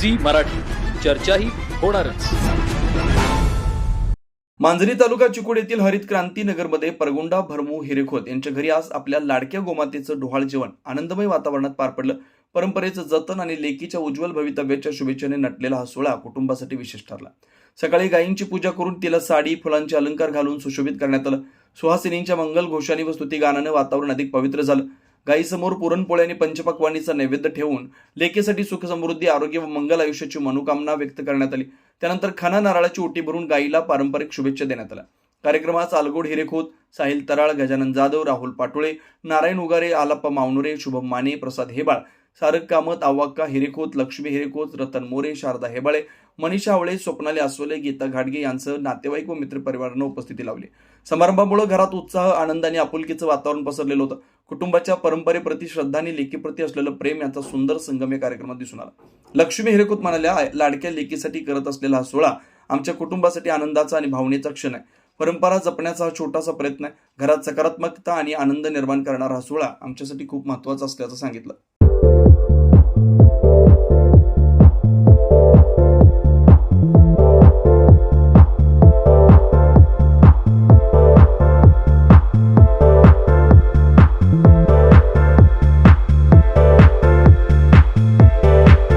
Zee Marathi. चर्चाही होणारच. मांजरी तालुका चिकोड येथील हरित क्रांती नगरमध्ये परगुंडा भरमू हिरेखोत यांच्या घरी आज आपल्या लाडक्या गोमातेचं डोहाळ जेवण आनंदमय वातावरणात पार पडलं. परंपरेचं जतन आणि लेकीच्या उज्ज्वल भवितव्याच्या शुभेच्छेने नटलेला हा सोहळा कुटुंबासाठी विशेष ठरला. सकाळी गायींची पूजा करून तिला साडी फुलांचे अलंकार घालून सुशोभित करण्यात आलं. सुहासिनींच्या मंगल घोषाणी व स्तुती गाण्यानं वातावरण अधिक पवित्र झालं. गायीसमोर पुरणपोळी आणि पंचपक्वानीचा नैवेद्य ठेवून लेकीसाठी सुख समृद्धी आरोग्य व मंगल आयुष्याची मनोकामना व्यक्त करण्यात आली. त्यानंतर खाना नारळाची ओटी भरून गायीला पारंपरिक शुभेच्छा देण्यात आल्या. कार्यक्रमात आलगोड हिरेखोत साहिल तराळ गजानन जाधव राहुल पाटोळे नारायण उगारे आलाप्पा मावनुरे शुभम माने प्रसाद हेबाळ सारक कामत आवाक्का हिरेखोत लक्ष्मी हिरेखोत रतन मोरे शारदा हेबाळे मनीषा आवळे स्वप्नाली आसोले गीता घाटगे यांचं नातेवाईक व मित्रपरिवारानं उपस्थिती लावली समारंभामुळे घरात उत्साह आनंद आणि आपुलकीचं वातावरण पसरलेलं होतं. कुटुंबाच्या परंपरेप्रती श्रद्धा आणि लेकीप्रती असलेलं प्रेम याचा सुंदर संगम या कार्यक्रमात दिसून आला. लक्ष्मी हिरेकूत म्हणाल्या लाडक्या लेकीसाठी करत असलेला हा सोहळा आमच्या कुटुंबासाठी आनंदाचा आणि भावनेचा क्षण आहे. परंपरा जपण्याचा हा छोटासा प्रयत्न आहे. घरात सकारात्मकता आणि आनंद निर्माण करणारा हा सोहळा आमच्यासाठी खूप महत्त्वाचा असल्याचं सांगितलं.